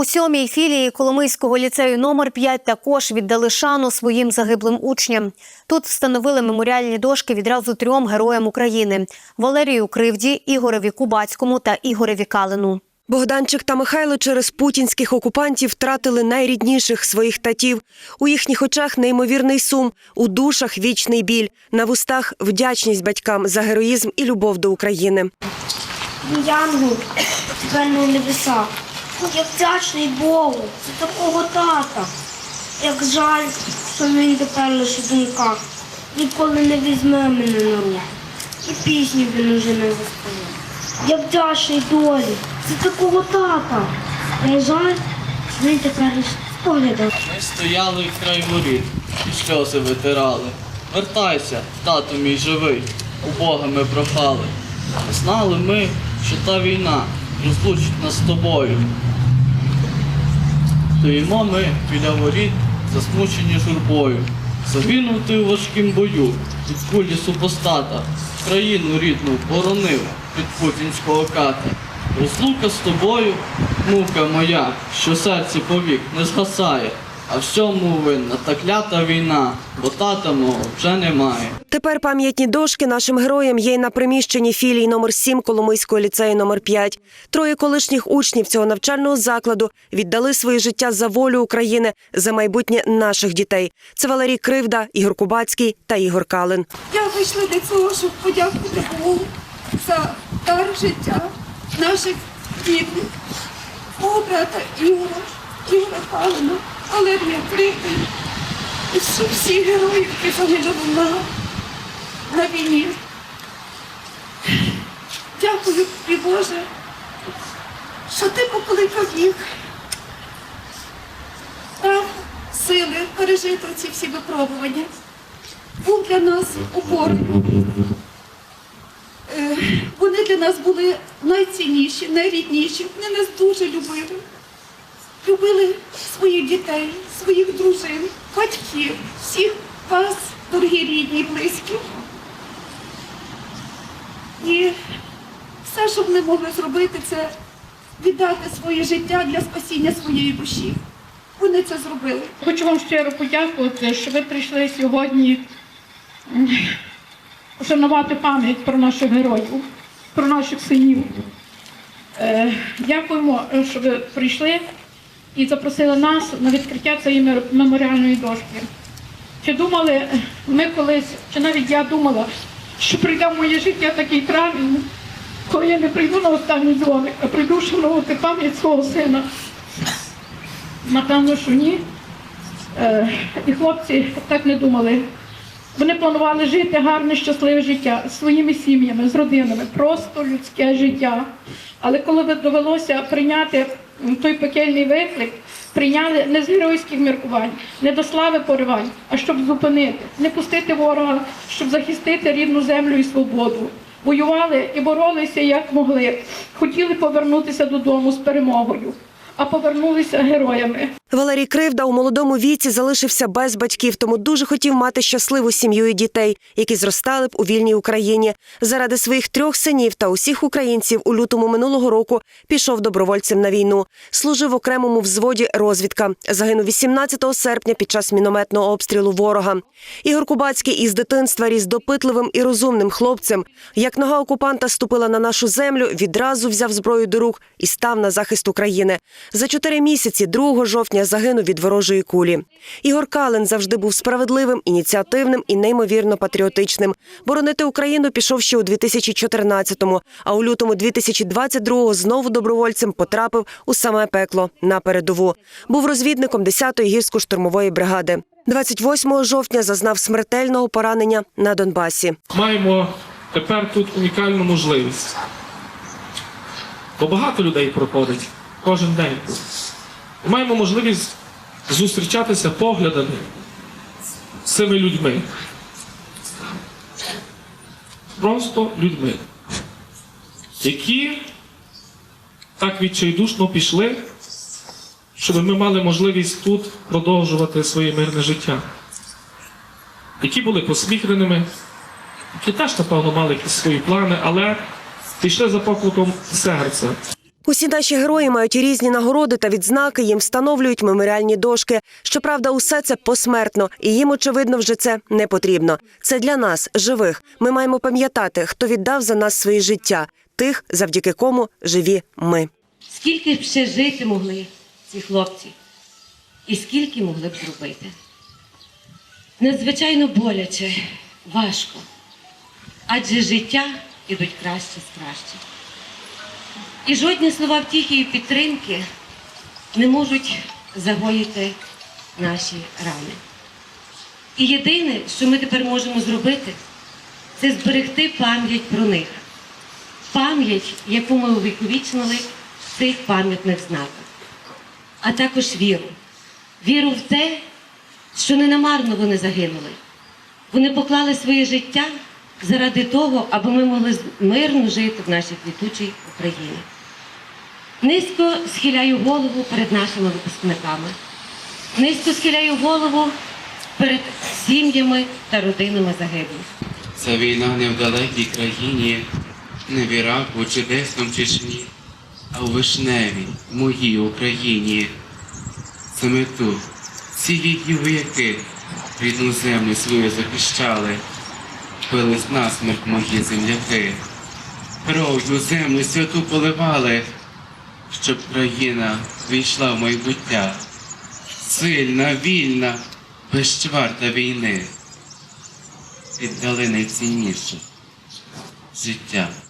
У сьомій філії Коломийського ліцею номер 5 також віддали шану своїм загиблим учням. Тут встановили меморіальні дошки відразу трьом героям України: Валерію Кривді, Ігореві Кубацькому та Ігореві Калину. Богданчик та Михайло через путінських окупантів втратили найрідніших своїх татів. У їхніх очах неймовірний сум, у душах вічний біль, на вустах вдячність батькам за героїзм і любов до України. Янгол звернув небеса. Я вдячний Богу за такого тата. Як жаль, що він тепер лише думках. Ніколи не візьме мене на руки. І пісню він уже не заспіває. Я вдячний долі за такого тата. На жаль, він тепер лише споглядав. Ми стояли край воріт і сльози витирали. Вертайся, тату мій живий, у Бога ми прохали. Знали ми, що та війна розлучить нас з тобою. Стоїмо ми біля воріт, засмучені журбою. Загинув ти у важкім бою від кулі супостата, країну рідну боронив від путінського ката. Розлука з тобою, мука моя, що серці повік не згасає, а всьому винна та клята війна, бо тата мого вже немає. Тепер пам'ятні дошки нашим героям є й на приміщенні філії номер 7 Коломийського ліцею номер 5 Троє колишніх учнів цього навчального закладу віддали своє життя за волю України, за майбутнє наших дітей. Це Валерій Кривда, Ігор Кубацький та Ігор Калин. Я вийшла для цього, щоб подякувати Богу за дар життя наших рідних, мого брата Ігора, Ігора Калина, Валерія Крипи, і всі- герої, які загинули на, на війні. Дякую тобі, Боже, що ти покликав їх. Дав сили пережити ці всі випробування був для нас опорою. Е, Вони для нас були найцінніші, найрідніші. Вони нас дуже любили. Любили своїх дітей, своїх дружин, батьків, всіх вас, дорогі рідні близькі. І все, що вони могли зробити, це віддати своє життя для спасіння своєї душі. Вони це зробили. Хочу вам щиро подякувати, що ви прийшли сьогодні вшанувати пам'ять про наших героїв, про наших синів. Е, Дякуємо, що ви прийшли і запросили нас на відкриття цієї меморіальної дошки. Чи думали е, ми колись, чи навіть я думала, що прийде в моє життя такий травень, коли я не прийду на останній дзвоник, а прийду вшановувати пам'ять свого сина. Напевно, що ні. Е, і хлопці так не думали. Вони планували жити гарне, щасливе життя з своїми сім'ями, з родинами, просто людське життя. Але коли довелося прийняти той пекельний виклик, прийняли не з геройських міркувань, не до слави поривань, а щоб зупинити, не пустити ворога, щоб захистити рідну землю і свободу. Воювали і боролися як могли. Хотіли повернутися додому з перемогою, а повернулися героями. Валерій Кривда у молодому віці залишився без батьків, тому дуже хотів мати щасливу сім'ю і дітей, які зростали б у вільній Україні. Заради своїх трьох синів та усіх українців у лютому минулого року пішов добровольцем на війну. Служив окремому взводі розвідка. Загинув 18 серпня під час мінометного обстрілу ворога. Ігор Кубацький із дитинства ріс допитливим і розумним хлопцем. Як нога окупанта ступила на нашу землю, відразу взяв зброю до рук і став на захист України. За чотири місяці, 2 жовтня, загинув від ворожої кулі. Ігор Калин завжди був справедливим, ініціативним і неймовірно патріотичним. Боронити Україну пішов ще у 2014-му, а у лютому 2022-го знову добровольцем потрапив у саме пекло на передову. Був розвідником 10-ї гірсько-штурмової бригади. 28 жовтня зазнав смертельного поранення на Донбасі. маємо тепер тут унікальну можливість. Бо багато людей проходить кожен день. І маємо можливість зустрічатися поглядами з цими людьми. Просто людьми, які так відчайдушно пішли, щоб ми мали можливість тут продовжувати своє мирне життя. Які були посміхненими, які теж, напевно, мали якісь свої плани, але пішли за покликом серця. Усі наші герої мають різні нагороди та відзнаки. Їм встановлюють меморіальні дошки. Щоправда, усе це посмертно, і їм очевидно вже це не потрібно. Це для нас, живих. Ми маємо пам'ятати, хто віддав за нас свої життя, тих, завдяки кому живі ми. Скільки б ще жити могли ці хлопці, і скільки могли б зробити. Надзвичайно боляче, важко, адже життя ідуть краще з краще. І жодні слова втіхи і підтримки не можуть загоїти наші рани. І єдине, що ми тепер можемо зробити, це зберегти пам'ять про них пам'ять, яку ми увіковічнили в цих пам'ятних знаках, а також віру. Віру в те, що не намарно вони загинули. Вони поклали своє життя заради того, аби ми могли мирно жити в нашій квітучій Україні. Низько схиляю голову перед нашими випускниками. Низько схиляю голову перед сім'ями та родинами загиблих. Ця війна не в далекій країні, не в Іраку чи десь там Чечні, а у вишневій, моїй Україні. Ми тут, ці віки вояки, рідну землю свою захищали, пили насмерть мої земляки, кров'ю землю святу поливали, щоб країна війшла в майбуття, сильна, вільна, без чварта війни. Віддали найцінніше життя.